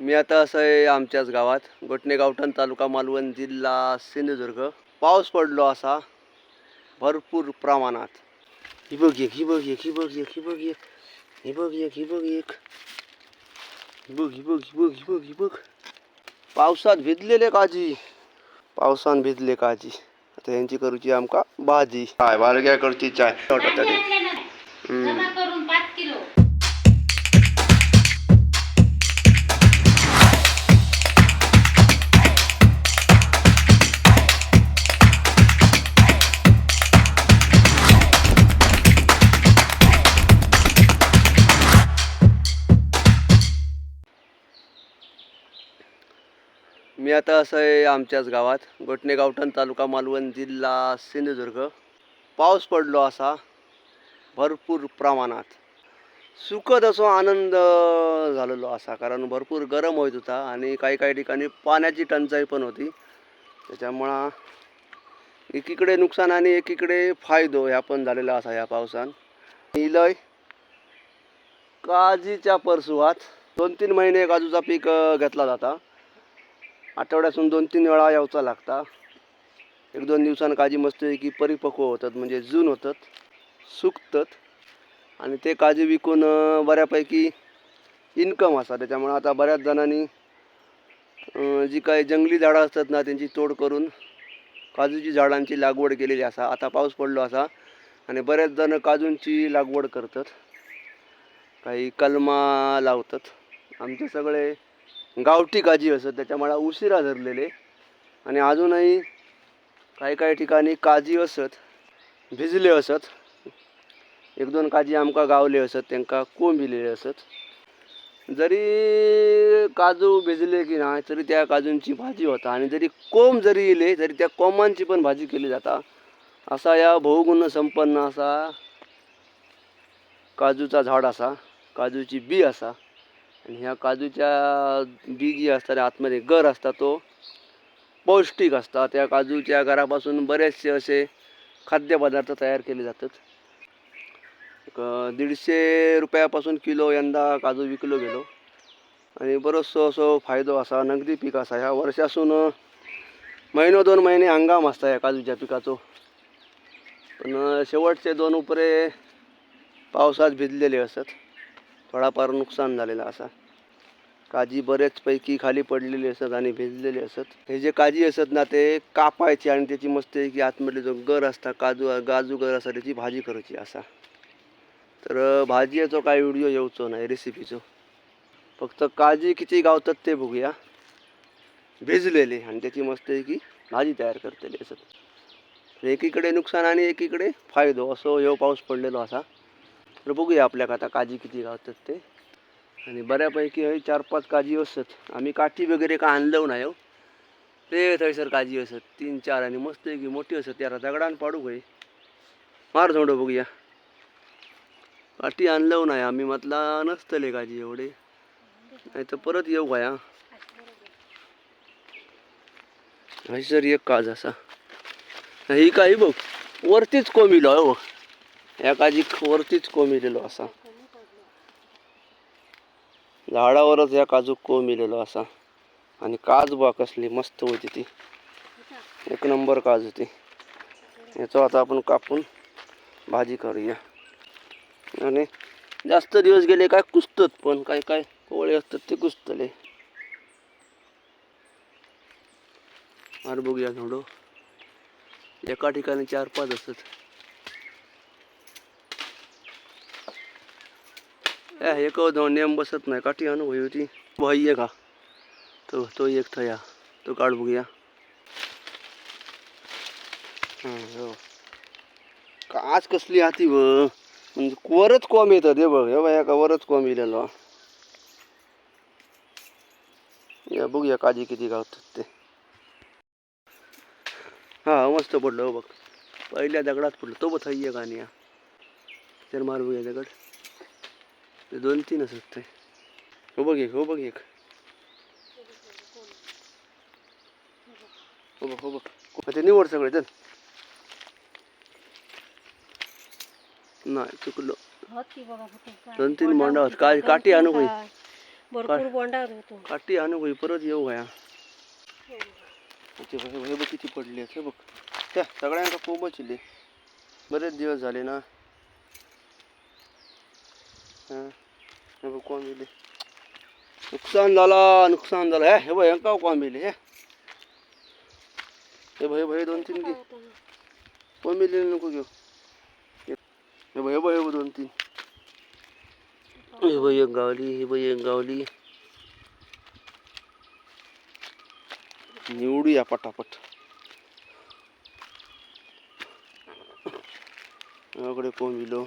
मी आता असं आहे आमच्याच गावात गोटणे गावठण तालुका मालवण जिल्हा सिंधुदुर्ग. पाऊस पडलो असा भरपूर प्रमाणात. ही बघ एक ही बघ एक ही बघ एक ही बघ एक. ही बघ एक ही बघ एक. ही बघ ही बघ ही बघ ही बघ ही बघ. पावसात भिजलेले काजी. पावसान भिजले काजी. आता यांची करूची आमका भाजी. काय बालग्या करची चाय मी आता असं आहे आमच्याच गावात गोटणे गावठण तालुका मालवण जिल्हा सिंधुदुर्ग. पाऊस पडलो असा भरपूर प्रमाणात. सुखद असो आनंद झालेलो असा कारण भरपूर गरम होत होता आणि काही काही ठिकाणी पाण्याची टंचाई पण होती. त्याच्यामुळं एकीकडे नुकसान आणि एकीकडे फायदो ह्या पण झालेला असा ह्या पावसान. इलय काजीच्या परसुवात दोन तीन महिने काजूचा पीक घेतला जाता. आठवड्यातून दोन तीन वेळा यावचा लागता. एक दोन दिवसानं काजी मस्त की परिपक्व होतात म्हणजे जून होतात सुकतात. आणि ते काजू विकून बऱ्यापैकी इन्कम असा त्याच्यामुळे आता बऱ्याच जणांनी जी काही जंगली झाडं असतात ना त्यांची तोड करून काजूची झाडांची लागवड केलेली असा. आता पाऊस पडलो असा आणि बऱ्याच जण काजूंची लागवड करतात. काही कलमा लावतात. आमचे सगळे गावठी काजी असत त्याच्यामुळे उशिरा धरलेले. आणि अजूनही काही काही ठिकाणी काजी असत भिजले असत. एक दोन काजी आमका गावले असत कोंब कोंबिलेले असत. जरी काजू भिजले की नाही तरी त्या काजूंची भाजी होता. आणि जरी कोंब जरी येले तरी त्या कोंबांची पण भाजी केली जाता. असा या बहुगुण संपन्न असा काजूचा झाड असा काजूची बी असा. आणि ह्या काजूच्या बी जी असतात आतमध्ये गर असता तो पौष्टिक असतात. त्या काजूच्या गरापासून बरेचसे असे खाद्यपदार्थ तयार केले जातात. एक दीडशे रुपयापासून किलो यंदा काजू विकलो गेलो. आणि बरोचसो असो फायदो असा नगदी पीक असा. ह्या वर्षासून महिनो दोन महिने हंगाम असता या काजूच्या पिकाचो. पण शेवटचे दोन उपरे पावसात भिजलेले असत. थोडाफार नुकसान झालेलं असा. काजी बरेचपैकी खाली पडलेली असत आणि भिजलेली असत. हे जे काजी असत ना ते कापायचे आणि त्याची मस्त की आतमधले जो गर असता काजू गाजू गर असता त्याची भाजी करायची असा. तर अं, भाजयेचो काय व्हिडिओ येवचो नाही रेसिपीचो. फक्त काजी किती गावतात ते बघूया. भिजलेले आणि त्याची मस्त की भाजी तयार करतेली असत. एकीकडे नुकसान आणि एकीकडे फायदो असो ह्यो पाऊस पडलेलो असा. तर बघूया आपल्याक आता काजी किती गावतात ते. आणि बऱ्यापैकी हय चार पाच काजी असत. आम्ही काठी वगैरे का आणलं नाही हो. ते थंयसर काजी असत. तीन चार आणि मस्त की मोठी असत. त्याला दगडान पाडू गय मार झोंडो बघूया. काठी आणलं नाही आम्ही म्हटला नसतले काजी एवढे. नाही तर परत येऊ काय हयसर एक काज असा. ही काही बघ वरतीच कोमिलो हो. या वरतीच कोमिलेलो असा. झाडावरच या काजू कोमिलेलो असा. आणि काज बा कसली मस्त होती ती. एक नंबर काज होती याचं आता आपण कापून भाजी करूया. आणि जास्त दिवस गेले काय कुसतात पण काय काय कोवळे असतात ते कुसतले. मार बघूया थोडं एका ठिकाणी चार पाच असतात. एक दोन नेम बसत नाही. काठी आणू भाई होती. भाई ये का तो तो एक थया. तो काढ बघूया हो. काच कसली हाती व. म्हणजे वरच कॉम येतं दे बघ. हे बघ का वरच कॉम येलेलो या बघूया काजी किती गावतात ते. हा मस्त पडलो हो बघ. पहिल्या दगडात पडलो. तो बघ थई एक आणि तर मार बघूया दगड. ते दोन तीन असत ते. हो बघ एक हो बघ एक. हो बघ हो बघ. ते निवड सगळे चल. नाही चुकलो. दोन तीन मांडा होत. काय- काठी आणू. काय? भरपूर बोंडा होतो काठी आणू भाई परत येऊ बघ. हे बघ किती पडले हे बघ. त्या सगळ्यांका कोंबच इले. बरेच दिवस झाले ना. हे बघ कोण दिले नुकसान झाला नुकसान झालं हे हे बघ यांका कोण दिले हे हे बघ हे बघ दोन तीन घे कोण दिले नको घेऊ हे हे बघ हे बघ हे बघ दोन तीन हे बघ एक गावली हे बघ एक गावली निवडूया पटापट याकडे कोंबिलो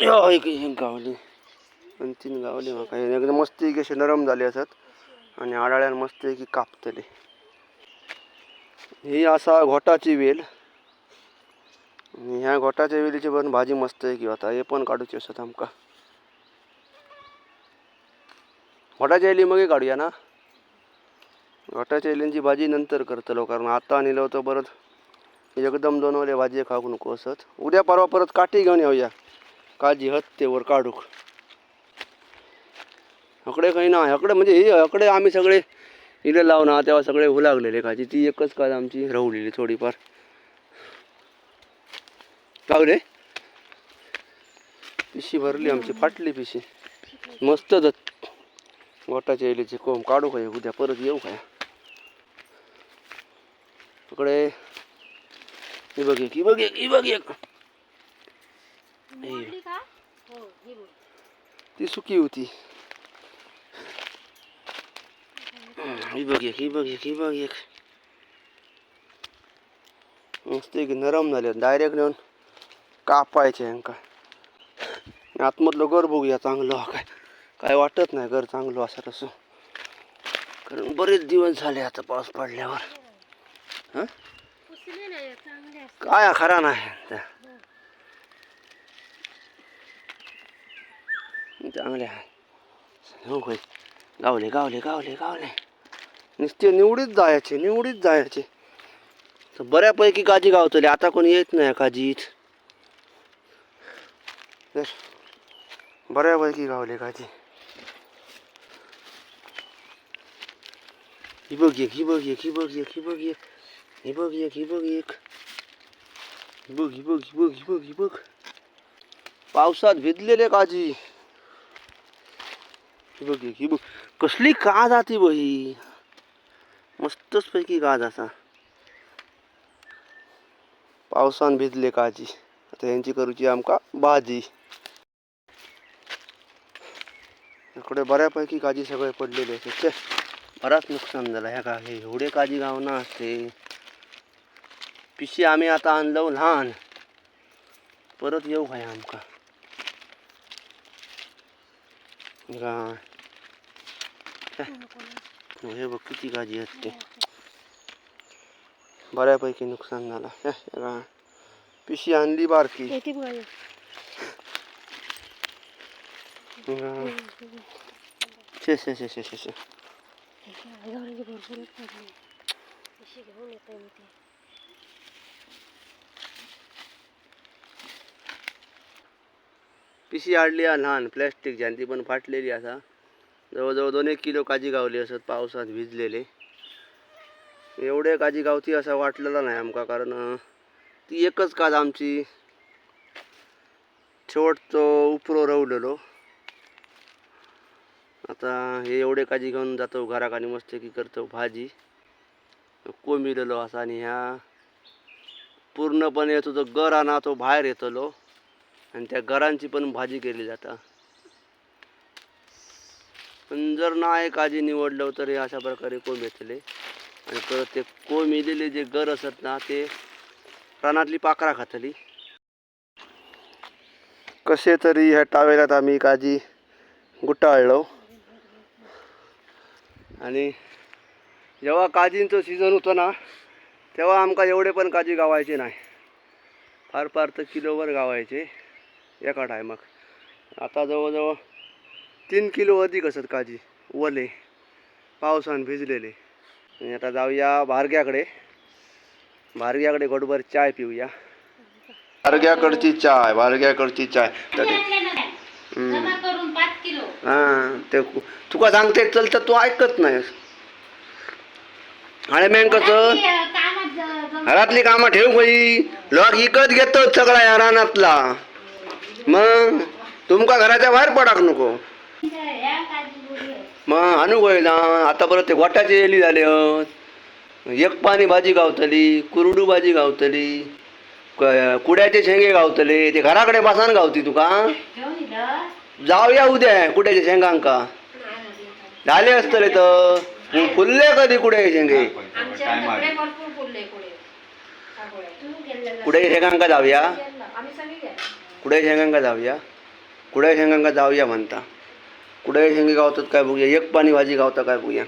हो, यो एक गावली. आणि तीन गावली म्हाका एकदम मस्त अशी नरम जाली असत. आणि आडाळ्यान मस्त की कापतली. ही असा घोटाची वेल. आणि ह्या घोटाच्या वेलीची पण भाजी मस्त आहे की आता. हे पण काढूची असत आमका. घोटाच्या वेली मग काढूया ना? घोटाच्या वेलींची भाजी नंतर करतलो कारण आता नेलो तो परत एकदम दोन वाले भाजी खाऊक नको असत. उद्या परवा परत काठी घेऊन येऊया. काजी हत्तेवर काढूक. हकडे काही ना हकडे म्हणजे हे हकडे आम्ही सगळे इले लावून तेव्हा सगळे हुलागलेले काजी ती एकच काज आमची राहुलेली थोडीफार. लावले पिशी भरली आमची फाटली पिशी. मस्त दत्त गोटाच्या इलेचे कोंब काढू काय उद्या परत येऊ काय तिकडे ही बघ एक ही बघ एक ही बघ एक. ती सुकी होती. ही बघ एक ही बघ एक ही बघ एक. नरम झाले डायरेक्ट नेऊन कापायचे यांका आतमधलं घर बघूया चांगलं काय. काय वाटत नाही घर चांगलं असं तसं. कारण बरेच दिवस झाले आता पाऊस पडल्यावर. हं? काय खरा नाही. चांगले आहे. होय गावले गावले गावले गावले. नुसते निवडीत जायचे निवडीत जायचे. तर बऱ्यापैकी काजी गावतले आता कोणी येत नाही काजीत तर बऱ्यापैकी गावले काजी. ही बघ एक ही बघ एक ही बघ एक ही बघ एक. ही बघ एक ही बघ एक. ही बघ ही बघ ही बघ ही बघ ही बघ. पावसात भिजलेले काजी. कसली काज आती बही मस्तच पैकी काज असा पावसान भिजले काजी आता यांची करूची आमका भाजी इकडे बऱ्यापैकी काजी सगळे पडलेले आहेत. बराच नुकसान झालं. ह्या का एवढे काजी गावना असते. पिशी आम्ही आता आणलो लहान. परत येऊ काय आमका? हे बघ किती काजी असते बऱ्यापैकी नुकसान झालं. पिशी आणली बारकी. येते बघा. गा. शे शे शे शे शे शे आईवरचे भरपूरच पडले अशी घेऊन येते मी ते पिशी हाडली हा लहान प्लॅस्टिक ती पण फाटलेली आसा जवळजवळ दोन एक किलो काजी गावली असत पावसात भिजलेले. एवढे काजी गावती असं वाटलेलं नाही आमका कारण ती एकच काज आमची. शेवटचो उपरो रवलेलो. आता हे एवढे काजी घेऊन जातो घराक आणि मस्त की करतो भाजी. कोंबिलेलो असा आणि ह्या. पूर्णपणे तुझं गर आणा तो बाहेर येतलो. आणि त्या गरांची पण भाजी केली जाता. पण जर नाही काजी निवडलं तर हे अशा प्रकारे कोंब येतले. आणि परत ते कोंब येलेले जे गर असत ना ते रानातली पाखरा खातली. कसे तरी ह्या टावेल्यात आम्ही काजी गुटाळलो आणि जेव्हा काजींचं सीझन होतं ना तेव्हा आमका एवढे पण काजी गावायचे नाही. फार फार तर किलोवर गावायचे. एका टायमाक. आता जवळजवळ तीन किलो अधिक असत काजी वले पावसान भिजलेले. आणि आता जाऊया भारग्याकडे भारग्याकडे घोटभर चाय पिऊया. बारग्याकडची चाय बारग्याकडची चाय. हा ते तुका सांगते चल तर तू ऐकत नाहीस आणि मेन कसं? घरातली कामं ठेव बाई. लोक इकत घेतो सगळा या रानातला. मग तुमका घराच्या बाहेर पडाक नको. मग काजू गोडी मग ना आता परत ते गोटाचे एली झाले हत. एक पाणी भाजी गावतली कुरडू भाजी गावतली कुड्याचे शेंगे गावतले ते घराकडे बसान गावती तुका जाऊया उद्या कुड्याच्या शेंगांका. झाले असतले तर फुलले कधी कुड्याचे शेंगे? कुड्याच्या शेंगांका जाऊया. शेंगांका जाऊया? कुड्याच्या शेंगांका जाऊया म्हणता? कुड्याच्या शेंगे गावतात काय बघूया? एक पाणी भाजी गावता काय बघूया?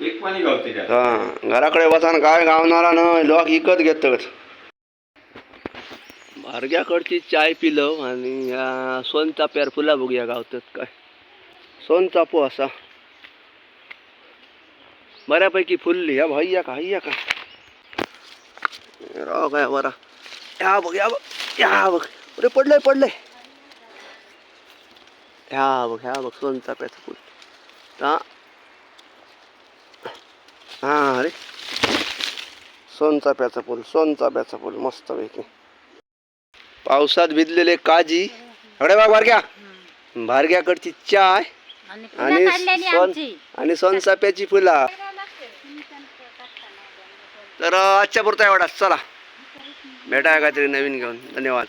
एक पाणी गावते हा. घराकडे बसान काय गावणारा न लोक विकत घेतात. बारग्याकडची चाय पिलं आणि ह्या सोनचाप्यार फुला बघूया गावतात काय. सोनचापो असा. बऱ्यापैकी फुलली. या भाई या का? हैया का? राव काय बरा. या बघ या बघ. या बघ. अरे पडलंय पडलंय. ह्या बघ ह्या बघ सोनचाप्याचं फुल. हा. हा अरे. सोनचाप्याचा पूल सोनचाप्याचा पूल मस्त पैकी पावसात भिजलेले काजी. अरे बा बारग्या. बारग्याकडची चाय आणि फुलं सोन. आणि सोनचाप्याची फुला. तर आजच्या पुरता एवढाच. चला. भेटाय काहीतरी नवीन घेऊन. धन्यवाद.